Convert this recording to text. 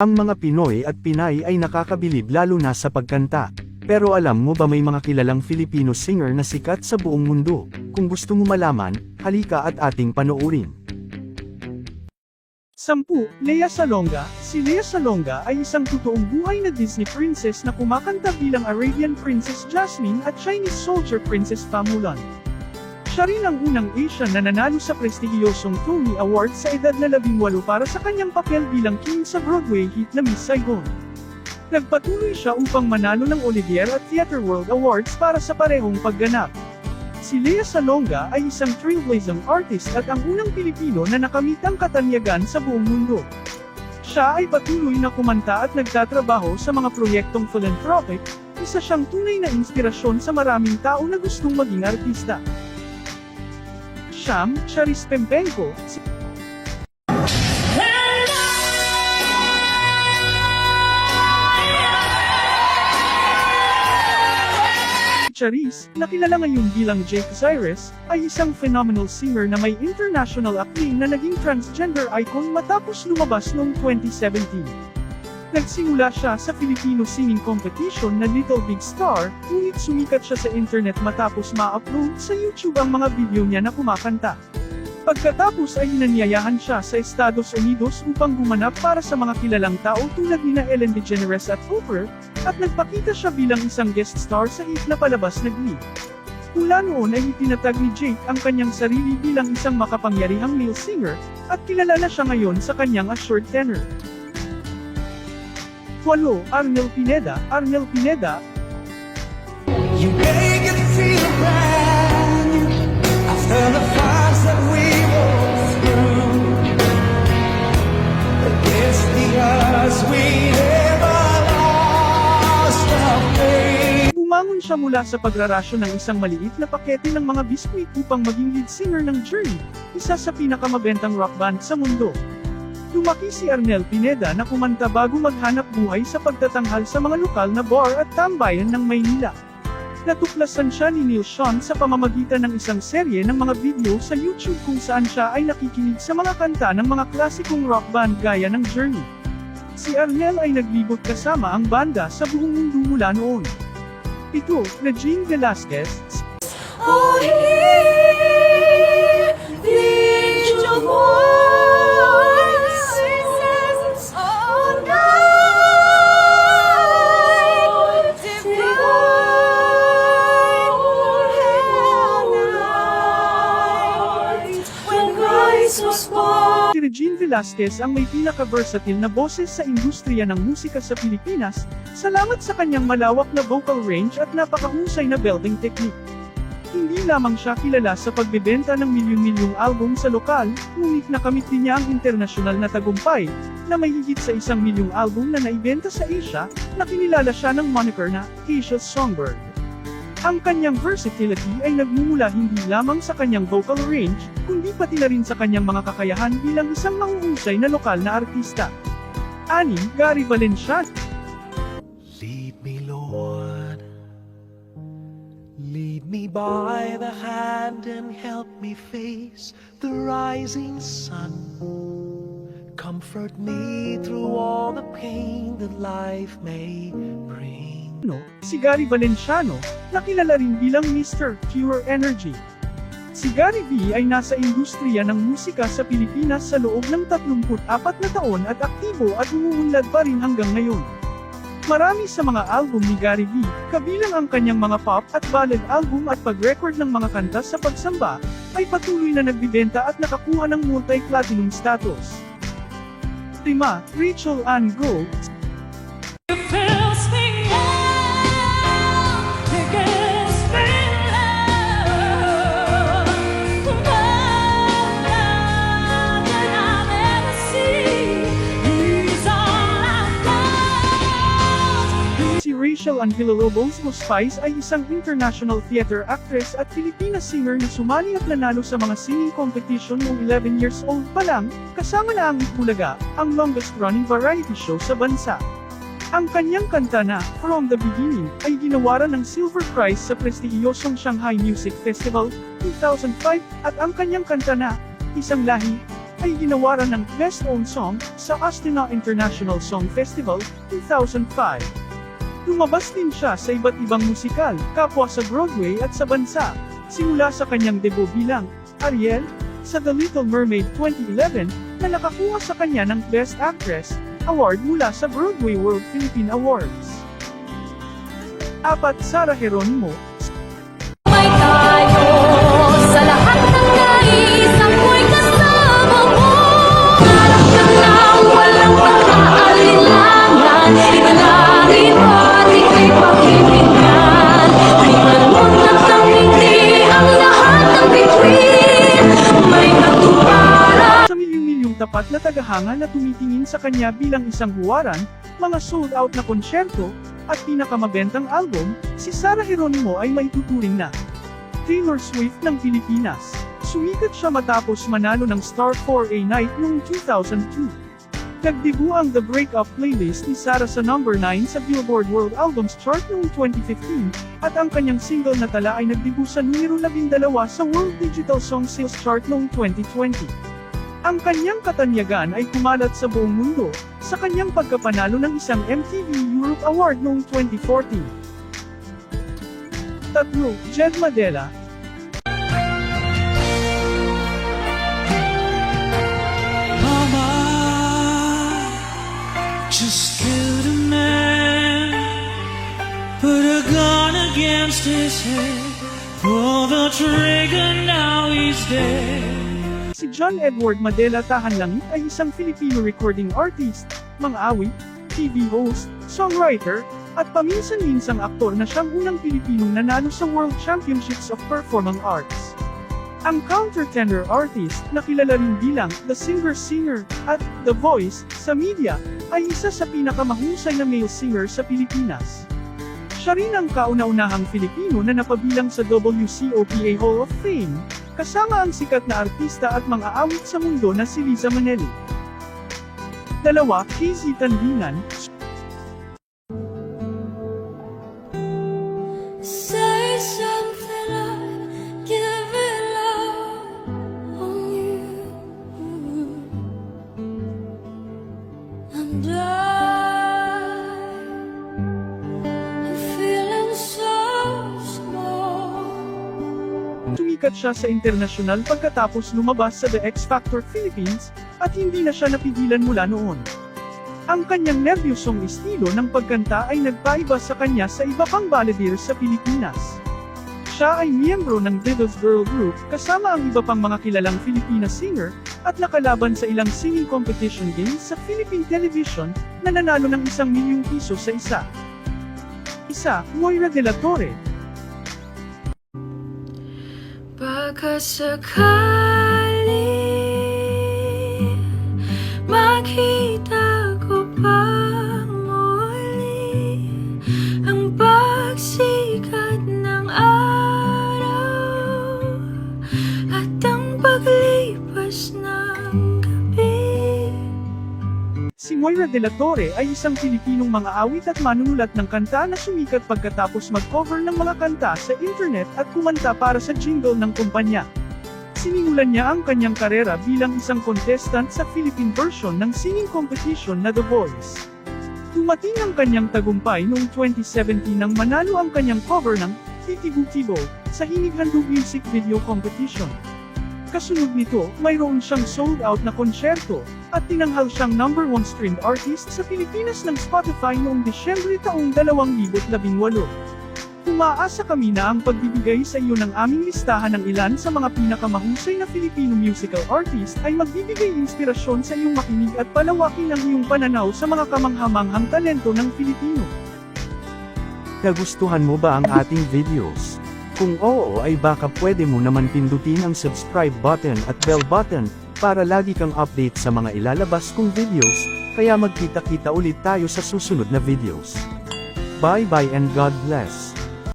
Ang mga Pinoy at Pinay ay nakakabilib lalo na sa pagkanta. Pero alam mo ba may mga kilalang Filipino singer na sikat sa buong mundo? Kung gusto mo malaman, halika at ating panoorin. Sampu, Lea Salonga. Si Lea Salonga ay isang totoong buhay na Disney princess na kumakanta bilang Arabian Princess Jasmine at Chinese Soldier Princess Famulan. Siya rin ang unang Asian na nanalo sa prestigyosong Tony Award sa edad na 18 para sa kanyang papel bilang king sa Broadway hit na Miss Saigon. Nagpatuloy siya upang manalo ng Olivier at Theatre World Awards para sa parehong pagganap. Si Lea Salonga ay isang trailblazing artist at ang unang Pilipino na nakamit ang katanyagan sa buong mundo. Siya ay patuloy na kumanta at nagtatrabaho sa mga proyektong philanthropic, isa siyang tunay na inspirasyon sa maraming tao na gustong maging artista. Siyam, Charis Pempenko, si Charis, na kilala ngayon bilang Jake Cyrus, ay isang phenomenal singer na may international acclaim na naging transgender icon matapos lumabas noong 2017. Nagsimula siya sa Filipino singing competition na Little Big Star, ngunit sumikat siya sa internet matapos ma-upload sa YouTube ang mga video niya na kumakanta. Pagkatapos ay inanyayahan siya sa Estados Unidos upang gumanap para sa mga kilalang tao tulad nina Ellen DeGeneres at Oprah, at nagpakita siya bilang isang guest star sa hit na palabas na Glee. Mula noon ay itinatag ni Jake ang kanyang sarili bilang isang makapangyarihang male singer, at kilala na siya ngayon sa kanyang assured tenor. 8. Arnel Pineda Arnel Pineda, You make it feel new after the fights that we walked through. Against the odds we never lost our faith. Bumangon siya mula sa pagrarasyo ng isang maliit na pakete ng mga biskwit upang maging lead singer ng Journey, isa sa pinakamabentang rock band sa mundo. Lumaki si Arnel Pineda na kumanta bago maghanap buhay sa pagtatanghal sa mga lokal na bar at tambayan ng Maynila. Natuklasan siya ni Neil Sean sa pamamagitan ng isang serye ng mga video sa YouTube kung saan siya ay nakikinig sa mga kanta ng mga klasikong rock band gaya ng Journey. Si Arnel ay naglibot kasama ang banda sa buong mundo mula noon. Ito, Regine Velasquez, Oh, hear these your voices Velasquez ang may pinaka-versatile na boses sa industriya ng musika sa Pilipinas, salamat sa kanyang malawak na vocal range at napakahusay na belting technique. Hindi lamang siya kilala sa pagbebenta ng milyon-milyong album sa lokal, ngunit nakamit din niya ang internasyonal na tagumpay, na may higit sa isang milyong album na naibenta sa Asia, na kinilala siya ng moniker na Asia's Songbird. Ang kanyang versatility ay nagmumula hindi lamang sa kanyang vocal range, kundi pati na rin sa kanyang mga kakayahan bilang isang mahuhusay na lokal na artista. Ani, Gary Valenciano, Lead me, Lord. Lead me by the hand and help me face the rising sun. Comfort me through all the pain that life may bring. Si Gary Valenciano, na kilala rin bilang Mr. Pure Energy. Si Gary V ay nasa industriya ng musika sa Pilipinas sa loob ng 34 na taon at aktibo at umuunlad pa rin hanggang ngayon. Marami sa mga album ni Gary V, kabilang ang kanyang mga pop at ballad album at pag-record ng mga kanta sa pagsamba, ay patuloy na nagbibenta at nakakuha ng multi-platinum status. 5. Rachel Ann Gold, Rachel Ann Villalobos Spice ay isang international theater actress at Filipina singer na sumali at nanalo sa mga singing competition noong 11 years old pa lang, kasama na ang Itbulaga, ang longest-running variety show sa bansa. Ang kanyang kanta na, From the Beginning, ay ginawaran ng Silver Prize sa prestihiyosong Shanghai Music Festival 2005, at ang kanyang kanta na, Isang Lahi, ay ginawaran ng Best Own Song sa Astana International Song Festival 2005. Lumabas din siya sa iba't ibang musikal, kapwa sa Broadway at sa bansa. Simula sa kanyang debut bilang Ariel sa The Little Mermaid 2011 na nakakuha sa kanya ng Best Actress award mula sa Broadway World Philippine Awards. Apat Sara Geronimo, May tayo sa tapat na tagahanga na tumitingin sa kanya bilang isang huwaran, mga sold-out na konsyerto, at pinakamabentang album, si Sara Geronimo ay maituturing na Taylor Swift ng Pilipinas. Sumikat siya matapos manalo ng Star 4A Night noong 2002. Nagdebu ang The Breakup playlist ni Sara sa number 9 sa Billboard World Albums Chart noong 2015, at ang kanyang single na tala ay nagdebu sa numero 12 sa World Digital Song Sales Chart noong 2020. Ang kanyang katanyagan ay kumalat sa buong mundo, sa kanyang pagkapanalo ng isang MTV Europe Award noong 2014. Tatlo, Jed Madela, just killed a man, put a gun against his head, pull the trigger, now he's dead. Si John Edward Madela Tahan Langit ay isang Filipino recording artist, mang-awit, TV host, songwriter, at paminsan-minsang aktor na siyang unang Pilipinong nanalo sa World Championships of Performing Arts. Ang countertenor artist, na kilala rin bilang The Singer-Singer at The Voice sa media, ay isa sa pinakamahusay na male singer sa Pilipinas. Siya rin ang kauna-unahang Filipino na napabilang sa WCOPA Hall of Fame, kasama ang sikat na artista at mga awit sa mundo na si Liza Maneli. Dalawa, KZ Tandingan, Say something, I'd give it on you. And I'm Tumikat siya sa internasyonal pagkatapos lumabas sa The X Factor Philippines, at hindi na siya napigilan mula noon. Ang kanyang nervyosong estilo ng pagkanta ay nagpaiba sa kanya sa iba pang balladeers sa Pilipinas. Siya ay miyembro ng Beatles Girl Group kasama ang iba pang mga kilalang Filipina singer at nakalaban sa ilang singing competition games sa Philippine Television na nanalo ng isang milyong piso sa isa. Isa, Moira de la Torre, Baka sakali makita ko pa muli ang pagsikat ng araw at Moira de la Torre ay isang Pilipinong mga awit at manunulat ng kanta na sumikat pagkatapos mag-cover ng mga kanta sa internet at kumanta para sa jingle ng kumpanya. Sinimulan niya ang kanyang karera bilang isang contestant sa Philippine version ng singing competition na The Voice. Dumating ang kanyang tagumpay noong 2017 nang manalo ang kanyang cover ng Titibu-Tibo sa Hinig Handog Music Video Competition. Kasunod nito, mayroon siyang sold-out na konsyerto, at tinanghal siyang number one streamed artist sa Pilipinas ng Spotify noong Disyembre taong 2018. Umaasa kami na ang pagbibigay sa iyo ng aming listahan ng ilan sa mga pinakamahusay na Filipino musical artist ay magbibigay inspirasyon sa iyong makinig at palawakin ang iyong pananaw sa mga kamanghamanghang talento ng Filipino. Nagustuhan mo ba ang ating videos? Kung oo ay baka pwede mo naman pindutin ang subscribe button at bell button, para lagi kang update sa mga ilalabas kong videos, kaya magkita-kita ulit tayo sa susunod na videos. Bye bye and God bless.